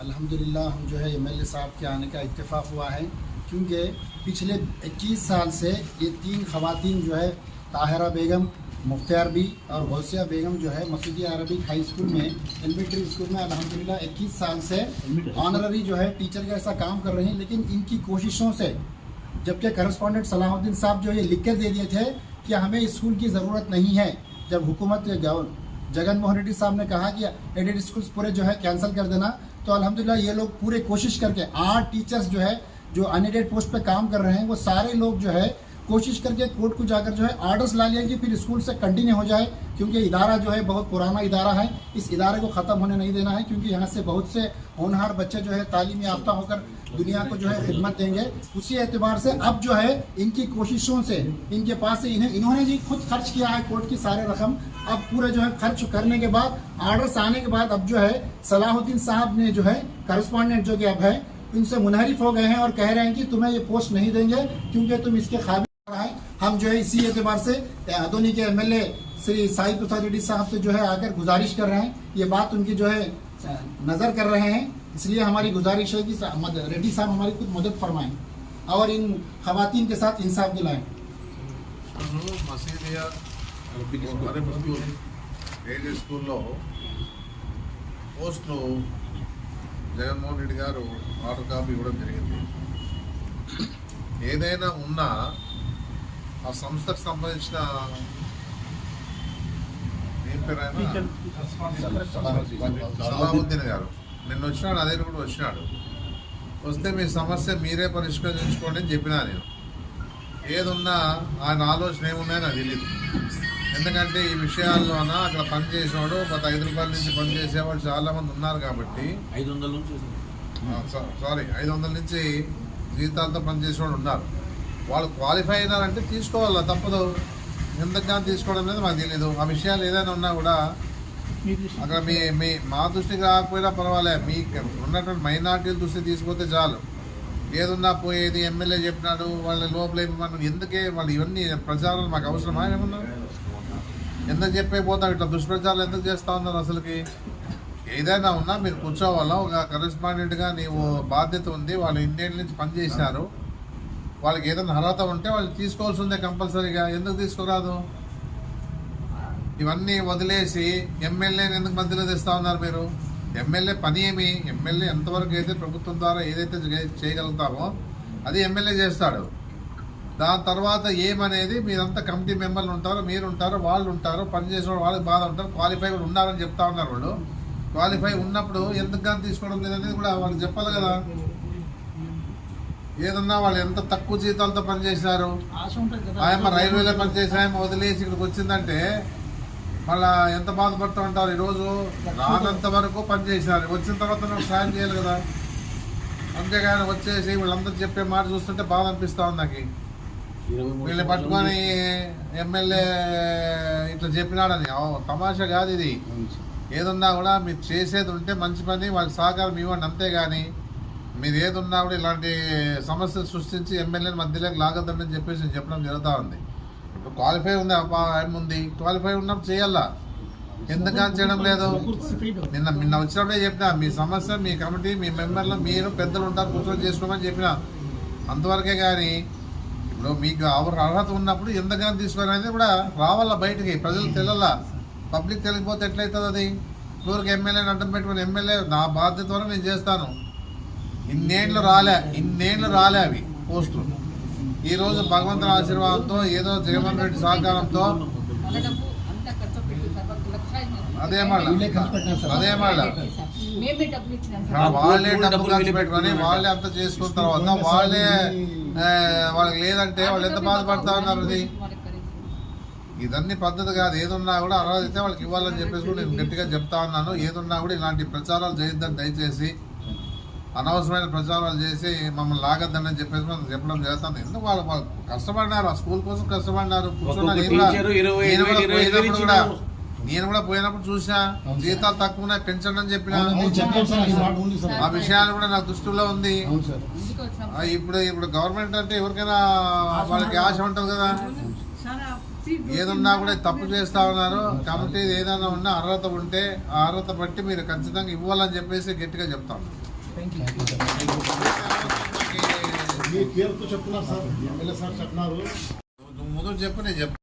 अल्हम्दुलिल्लाह, हम जो है एम एल साहब के आने का इत्तेफाक हुआ है, क्योंकि पिछले 21 साल से ये तीन खवातीन जो है, ताहरा बेगम, मुख्तियार बी और गौसिया बेगम जो है मसूदी अरबिक हाई स्कूल में एलिमेंट्री स्कूल में अल्हम्दुलिल्लाह 21 साल से ऑनररी जो है टीचर का ऐसा काम कर रहे हैं, लेकिन इनकी कोशिशों से, जबकि करस्पॉन्डेंट सलाहुद्दीन साहब जो ये लिख कर दे दिए थे कि हमें स्कूल की ज़रूरत नहीं है, जब हुकूमत जगन मोहन रेड्डी साहब ने कहा कि एडेड स्कूल्स पूरे जो है कैंसिल कर देना। तो अल्हम्दुलिल्लाह ये लोग पूरे कोशिश करके, आठ टीचर्स जो है, जो अनएडेड पोस्ट पे काम कर रहे हैं, वो सारे लोग जो है, कोशिश करके कोर्ट को जाकर जो है ऑर्डर्स ला लिया कि फिर स्कूल से कंटिन्यू हो जाए, क्योंकि इदारा जो है, बहुत पुराना इदारा है। इस इदारे को ख़त्म होने नहीं देना है, क्योंकि यहाँ से बहुत से होनहार बच्चे जो है, तालीम याफ्ता होकर दुनिया को जो है खिदमत देंगे। उसी एतबार से अब जो है इनकी कोशिशों से, इनके पास से इन्हें इन्होंने जी खुद खर्च किया है कोर्ट की सारे रकम। अब पूरे जो है खर्च करने के बाद ऑर्डर्स आने के बाद अब जो है सलाहुद्दीन साहब ने जो है करस्पॉन्डेंट जो कि अब है, इनसे मुनहरिफ हो गए हैं और कह रहे हैं कि तुम्हें ये पोस्ट नहीं देंगे क्योंकि तुम इसके काबिल है हम जो है इसी एतबार से अदोनी के एमएलए श्री साई प्रसाद रेड्डी साहब से जो है आकर गुजारिश कर रहे हैं। ये बात उनकी जो है नज़र कर रहे हैं। इसलिए हमारी गुजारिश है कि सा- मद- रेड्डी साहब हमारी कुछ मदद फरमाएं और इन खवातीन के साथ इंसाफ दिलाएं నన్ను మసీదియా అరబిక్ స్కూల్ ఏడీ స్కూల్లో పోస్టులు జగన్మోహన్ రెడ్డి గారు ఆర్డర్ కాపీ ఇవ్వడం జరిగింది ఏదైనా ఉన్నా ఆ సంస్థకు సంబంధించిన ఏం పేరు ఆయన సలాహుద్దీన్ గారు నిన్న వచ్చినాడు అదే కూడా వచ్చినాడు. వస్తే మీ సమస్య మీరే పరిష్కరించుకోండి అని చెప్పినా నేను. ఏదున్నా ఆయన ఆలోచన ఏమున్నాయో నాకు తెలియదు ఎందుకంటే ఈ విషయాల్లోన అక్కడ పనిచేసేవాడు గత ఐదు రూపాయల నుంచి పనిచేసేవాడు చాలా మంది ఉన్నారు కాబట్టి. ఐదు వందల నుంచి సారీ ఐదు వందల నుంచి జీతాలతో పనిచేసేవాడు ఉన్నారు. వాళ్ళు క్వాలిఫై అయినారంటే తీసుకోవాలా తప్పదు. ఎందుకు తీసుకోవడం అనేది మాకు తెలియదు ఆ విషయాలు ఏదైనా ఉన్నా కూడా అక్కడ మీ మీ మా దృష్టికి రాకపోయినా పర్వాలే. మీ ఉన్నటువంటి మైనార్టీల దృష్టి తీసుకుపోతే చాలు. ఏదున్నా పోయేది ఎమ్మెల్యే చెప్పినాడు వాళ్ళ లోపల మనం ఎందుకే వాళ్ళు ఇవన్నీ ప్రచారాలు మాకు అవసరమా? ఏమన్నా? ఎందుకు చెప్పే పోతాం ఇట్లా దుష్ప్రచారాలు ఎందుకు చేస్తూ ఉన్నారు అసలుకి? ఏదైనా ఉన్నా మీరు కూర్చోవాలా? ఒక కరెస్పాండెంట్గా నీవు బాధ్యత ఉంది వాళ్ళు ఇండియన్ నుంచి పనిచేశారు వాళ్ళకి ఏదైనా అర్హత ఉంటే వాళ్ళు తీసుకోవాల్సి ఉందే కంపల్సరీగా. ఎందుకు తీసుకురాదు? ఇవన్నీ వదిలేసి ఎమ్మెల్యేని ఎందుకు మధ్యలో తెస్తా ఉన్నారు మీరు? ఎమ్మెల్యే పని ఏమి? ఎమ్మెల్యే ఎంతవరకు అయితే ప్రభుత్వం ద్వారా ఏదైతే చేయగలుగుతామో అది ఎమ్మెల్యే చేస్తాడు. దాని తర్వాత ఏమనేది మీరంతా కమిటీ మెంబర్లు ఉంటారు మీరు ఉంటారు వాళ్ళు ఉంటారు పనిచేసే వాళ్ళకి బాధ ఉంటారు క్వాలిఫై కూడా ఉన్నారని చెప్తా ఉన్నారు వాళ్ళు. క్వాలిఫై ఉన్నప్పుడు ఎందుకు కానీ తీసుకోవడం లేదనేది కూడా వాళ్ళు చెప్పాలి కదా. ఏదన్నా వాళ్ళు ఎంత తక్కువ జీతాలతో పనిచేశారు? ఆయమ్మ రైల్వేలో పనిచేసి ఆయమ్మ వదిలేసి ఇక్కడికి వచ్చిందంటే మళ్ళా ఎంత బాధపడుతూ ఉంటారు? ఈరోజు రానంత వరకు పనిచేసినారు వచ్చిన తర్వాత నాకు సాయం చేయాలి కదా. అంతేగాని వచ్చేసి వీళ్ళందరూ చెప్పే మాట చూస్తుంటే బాధ అనిపిస్తా ఉంది నాకు. వీళ్ళని పట్టుకొని ఎమ్మెల్యే ఇట్లా చెప్పినాడని. ఓ, తమాషా కాదు ఇది. ఏదున్నా కూడా మీరు చేసేది ఉంటే మంచి పని వాళ్ళకి సహకారం ఇవ్వండి అంతేగాని మీరు ఏదున్నా కూడా ఇలాంటి సమస్యలు సృష్టించి ఎమ్మెల్యేని మధ్యలోకి లాగద్దని చెప్పేసి నేను చెప్పడం జరుగుతూ ఉంది. ఇప్పుడు క్వాలిఫై ఉంది ఏముంది క్వాలిఫై ఉన్నప్పుడు చేయాలా? ఎందుకని చేయడం లేదు? నిన్న నిన్న వచ్చినప్పుడే చెప్పిన మీ సమస్య మీ కమిటీ మీ మెంబర్లు మీరు పెద్దలు ఉంటారు కూర్చొని చేసుకోమని చెప్పిన. అంతవరకే కానీ ఇప్పుడు మీకు అర్హత ఉన్నప్పుడు ఎందుకని తీసుకోవాలనేది కూడా రావాలా బయటికి? ప్రజలు తెలలా? పబ్లిక్ తెలియకపోతే ఎట్లయితుంది అది? ఊరికి ఎమ్మెల్యేని అడ్డం పెట్టుకుని ఎమ్మెల్యే నా బాధ్యత వరకు నేను చేస్తాను. ఇన్నేళ్ళు రాలే ఇన్నేళ్ళు రాలే అవి పోస్టులు. ఈరోజు భగవంతుని ఆశీర్వాదంతో ఏదో జగన్మోహన్ రెడ్డి సహకారంతో. అదే. అదే. వాళ్ళే డబ్బు ఖర్చు పెట్టుకొని వాళ్ళే అంత చేసుకున్న తర్వాత వాళ్ళే వాళ్ళకి లేదంటే వాళ్ళు ఎంత బాధపడతా ఉన్నారు అది. ఇదన్నీ పద్ధతి కాదు ఏదున్నా కూడా అర్హత అయితే వాళ్ళకి ఇవ్వాలని చెప్పేసి కూడా నేను గట్టిగా చెప్తా ఉన్నాను ఏదున్నా కూడా ఇలాంటి ప్రచారాలు చేయొద్దని దయచేసి అనవసరమైన ప్రచారాలు చేసి మమ్మల్ని లాగద్దని చెప్పేసి మనం చెప్పడం జరుగుతుంది. ఎందుకు వాళ్ళు వాళ్ళు కష్టపడినారు? ఆ స్కూల్ కోసం కష్టపడినారు. కూర్చున్నారు నేను కూడా- పోయినప్పుడు కూడా. నేను కూడా పోయినప్పుడు చూసా జీతాలు తక్కువ ఉన్నాయి పెంచండి అని చెప్పిన. ఆ విషయాలు కూడా నా దృష్టిలో ఉంది. ఇప్పుడు ఇప్పుడు గవర్నమెంట్ అంటే ఎవరికైనా వాళ్ళకి ఆశ ఉంటుంది కదా. ఏదున్నా కూడా తప్పు చేస్తా ఉన్నారు. కాబట్టి ఏదైనా ఉన్నా అర్హత ఉంటే ఆ అర్హత బట్టి మీరు ఖచ్చితంగా ఇవ్వాలని చెప్పేసి గట్టిగా చెప్తాను మీ పేరుతో చెప్తున్నారు సార్. ఎమ్మెల్యే సార్ చెప్తున్నారు నువ్వు ముందు చెప్పు నేను చెప్పు